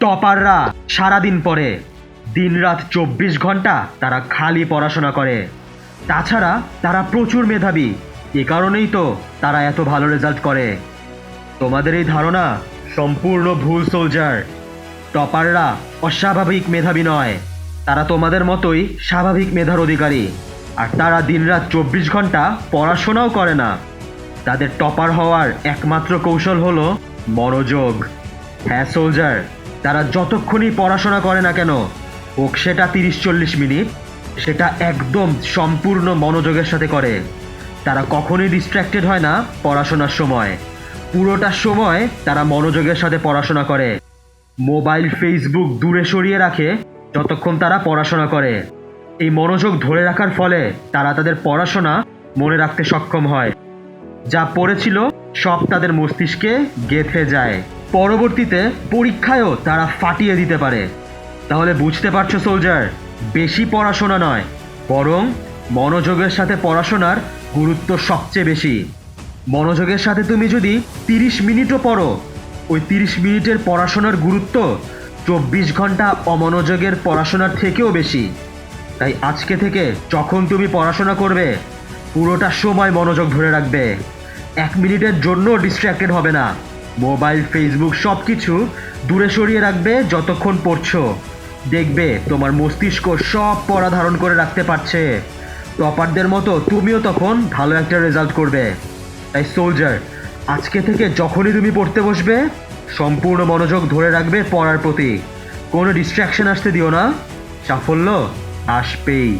টপাররা সারাদিন পড়ে দিনরাত চব্বিশ ঘণ্টা তারা খালি পড়াশোনা করে। তাছাড়া তারা প্রচুর মেধাবী। এ কারণেই তো তারা এত ভালো রেজাল্ট করে। তোমাদের এই ধারণা সম্পূর্ণ ভুল, সোলজার। টপাররা অস্বাভাবিক মেধাবী নয়। তারা তোমাদের মতোই স্বাভাবিক মেধার অধিকারী। আর তারা দিনরাত চব্বিশ ঘণ্টা পড়াশোনাও করে না। তাদের টপার হওয়ার একমাত্র কৌশল হলো মনোযোগ। হ্যাঁ সোলজার। তারা যতক্ষণই পড়াশোনা করে না কেন, হোক সেটা তিরিশ চল্লিশ মিনিট, সেটা একদম সম্পূর্ণ মনোযোগের সাথে করে। তারা কখনোই ডিস্ট্র্যাক্টেড হয় না পড়াশোনার সময়। পুরোটা সময় তারা মনোযোগের সাথে পড়াশোনা করে। মোবাইল ফেসবুক দূরে সরিয়ে রাখে যতক্ষণ তারা পড়াশোনা করে। এই মনোযোগ ধরে রাখার ফলে তারা তাদের পড়াশোনা মনে রাখতে সক্ষম হয়। যা পড়েছিল সব তাদের মস্তিষ্কে গেঁথে যায়। পরবর্তীতে পরীক্ষায়ও তারা ফাটিয়ে দিতে পারে। তাহলে বুঝতে পারছ, সোলজার, বেশি পড়াশোনা নয়, বরং মনোযোগের সাথে পড়াশোনার গুরুত্ব সবচেয়ে বেশি। মনোযোগের সাথে তুমি যদি তিরিশ মিনিটও পড়ো, ওই তিরিশ মিনিটের পড়াশোনার গুরুত্ব চব্বিশ ঘণ্টা অমনোযোগের পড়াশোনার থেকেও বেশি। তাই আজকে থেকে যখন তুমি পড়াশোনা করবে, পুরোটা সময় মনোযোগ ধরে রাখবে। এক মিনিটের জন্য ডিস্ট্র্যাক্টেড হবে না। মোবাইল ফেসবুক সব কিছু দূরে সরিয়ে রাখবে যতক্ষণ পড়ছো। দেখবে তোমার মস্তিষ্ক সব পড়া ধারণ করে রাখতে পারছে। টপারদের মতো তুমিও তখন ভালো একটা রেজাল্ট করবে। তাই সোলজার আজকে থেকে যখনই তুমি পড়তে বসবে, সম্পূর্ণ মনোযোগ ধরে রাখবে পড়ার প্রতি। কোনো ডিস্ট্র্যাকশন আসতে দিও না। সাফল্য আসবেই।